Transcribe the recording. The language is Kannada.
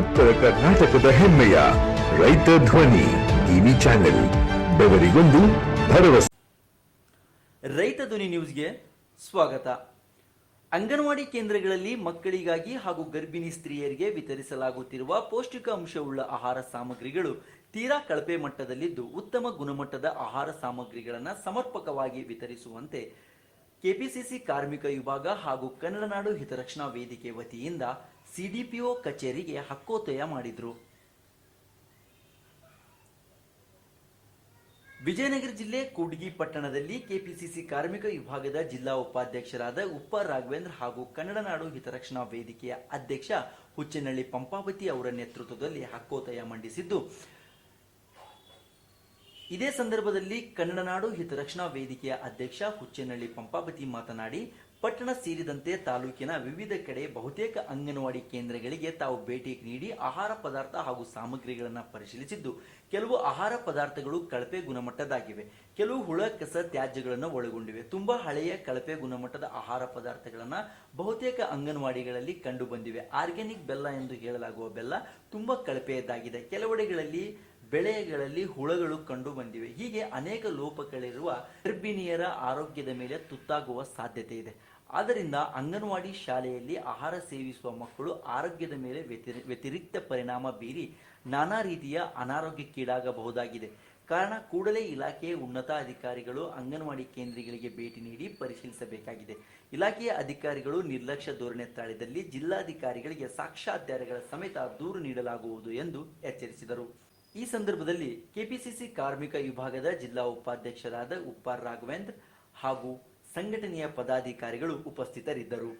ಉತ್ತರ ಕರ್ನಾಟಕದ ಹೆಮ್ಮೆಯ ರೈತ ಧ್ವನಿ ಟಿವಿ ಚಾನೆಲ್, ಬೆವರಿಗೊಂದು ಭರವಸೆ. ರೈತ ಧ್ವನಿ ನ್ಯೂಸ್ಗೆ ಸ್ವಾಗತ. ಅಂಗನವಾಡಿ ಕೇಂದ್ರಗಳಲ್ಲಿ ಮಕ್ಕಳಿಗಾಗಿ ಹಾಗೂ ಗರ್ಭಿಣಿ ಸ್ತ್ರೀಯರಿಗೆ ವಿತರಿಸಲಾಗುತ್ತಿರುವ ಪೌಷ್ಟಿಕಾಂಶವುಳ್ಳ ಆಹಾರ ಸಾಮಗ್ರಿಗಳು ತೀರಾ ಕಳಪೆ ಮಟ್ಟದಲ್ಲಿದ್ದು ಉತ್ತಮ ಗುಣಮಟ್ಟದ ಆಹಾರ ಸಾಮಗ್ರಿಗಳನ್ನು ಸಮರ್ಪಕವಾಗಿ ವಿತರಿಸುವಂತೆ ಕೆಪಿಸಿಸಿ ಕಾರ್ಮಿಕ ವಿಭಾಗ ಹಾಗೂ ಕನ್ನಡ ನಾಡು ಹಿತರಕ್ಷಣಾ ವೇದಿಕೆ ವತಿಯಿಂದ ಸಿಡಿಪಿಒ ಕಚೇರಿಗೆ ಹಕ್ಕೋತಯ ಮಾಡಿದ್ರು. ವಿಜಯನಗರ ಜಿಲ್ಲೆ ಕೂಡ್ಗಿ ಪಟ್ಟಣದಲ್ಲಿ ಕೆಪಿಸಿಸಿ ಕಾರ್ಮಿಕ ವಿಭಾಗದ ಜಿಲ್ಲಾ ಉಪಾಧ್ಯಕ್ಷರಾದ ಉಪ್ಪ ರಾಘವೇಂದ್ರ ಹಾಗೂ ಕನ್ನಡ ನಾಡು ಹಿತರಕ್ಷಣಾ ವೇದಿಕೆಯ ಅಧ್ಯಕ್ಷ ಹುಚ್ಚನಹಳ್ಳಿ ಪಂಪಾವತಿ ಅವರ ನೇತೃತ್ವದಲ್ಲಿ ಹಕ್ಕೋತಯ ಮಂಡಿಸಿದ್ದು. ಇದೇ ಸಂದರ್ಭದಲ್ಲಿ ಕನ್ನಡ ನಾಡು ಹಿತರಕ್ಷಣಾ ವೇದಿಕೆಯ ಅಧ್ಯಕ್ಷ ಹುಚ್ಚೇನಹಳ್ಳಿ ಪಂಪಾಪತಿ ಮಾತನಾಡಿ, ಪಟ್ಟಣ ಸೇರಿದಂತೆ ತಾಲೂಕಿನ ವಿವಿಧ ಕಡೆ ಬಹುತೇಕ ಅಂಗನವಾಡಿ ಕೇಂದ್ರಗಳಿಗೆ ತಾವು ಭೇಟಿ ನೀಡಿ ಆಹಾರ ಪದಾರ್ಥ ಹಾಗೂ ಸಾಮಗ್ರಿಗಳನ್ನು ಪರಿಶೀಲಿಸಿದ್ದು, ಕೆಲವು ಆಹಾರ ಪದಾರ್ಥಗಳು ಕಳಪೆ ಗುಣಮಟ್ಟದಾಗಿವೆ. ಕೆಲವು ಹುಳ, ಕಸ, ತ್ಯಾಜ್ಯಗಳನ್ನು ಒಳಗೊಂಡಿವೆ. ತುಂಬಾ ಹಳೆಯ ಕಳಪೆ ಗುಣಮಟ್ಟದ ಆಹಾರ ಪದಾರ್ಥಗಳನ್ನು ಬಹುತೇಕ ಅಂಗನವಾಡಿಗಳಲ್ಲಿ ಕಂಡು ಬಂದಿವೆ. ಆರ್ಗ್ಯಾನಿಕ್ ಬೆಲ್ಲ ಎಂದು ಹೇಳಲಾಗುವ ಬೆಲ್ಲ ತುಂಬಾ ಕಳಪೆಯದ್ದಾಗಿದೆ. ಕೆಲವೆಡೆಗಳಲ್ಲಿ ಬೆಳೆಗಳಲ್ಲಿ ಹುಳಗಳು ಕಂಡು ಬಂದಿವೆ. ಹೀಗೆ ಅನೇಕ ಲೋಪಗಳಿರುವ ಗರ್ಭಿಣಿಯರ ಆರೋಗ್ಯದ ಮೇಲೆ ತುತ್ತಾಗುವ ಸಾಧ್ಯತೆ ಇದೆ. ಆದ್ದರಿಂದ ಅಂಗನವಾಡಿ ಶಾಲೆಯಲ್ಲಿ ಆಹಾರ ಸೇವಿಸುವ ಮಕ್ಕಳು ಆರೋಗ್ಯದ ಮೇಲೆ ವ್ಯತಿರಿ- ವ್ಯತಿರಿಕ್ತ ಪರಿಣಾಮ ಬೀರಿ ನಾನಾ ರೀತಿಯ ಅನಾರೋಗ್ಯಕ್ಕೀಡಾಗಬಹುದಾಗಿದೆ. ಕಾರಣ ಕೂಡಲೇ ಇಲಾಖೆಯ ಉನ್ನತ ಅಧಿಕಾರಿಗಳು ಅಂಗನವಾಡಿ ಕೇಂದ್ರಗಳಿಗೆ ಭೇಟಿ ನೀಡಿ ಪರಿಶೀಲಿಸಬೇಕಾಗಿದೆ. ಇಲಾಖೆಯ ಅಧಿಕಾರಿಗಳು ನಿರ್ಲಕ್ಷ್ಯ ಧೋರಣೆ ತಾಳಿದಲ್ಲಿ ಜಿಲ್ಲಾಧಿಕಾರಿಗಳಿಗೆ ಸಾಕ್ಷ್ಯಾಧಾರಗಳ ಸಮೇತ ದೂರು ನೀಡಲಾಗುವುದು ಎಂದು ಎಚ್ಚರಿಸಿದರು. ಈ ಸಂದರ್ಭದಲ್ಲಿ ಕೆಪಿಸಿಸಿ ಕಾರ್ಮಿಕ ವಿಭಾಗದ ಜಿಲ್ಲಾ ಉಪಾಧ್ಯಕ್ಷರಾದ ಉಪ್ಪಾರ್ ರಾಘವೇಂದ್ರ ಹಾಗೂ ಸಂಘಟನೆಯ ಪದಾಧಿಕಾರಿಗಳು ಉಪಸ್ಥಿತರಿದ್ದರು.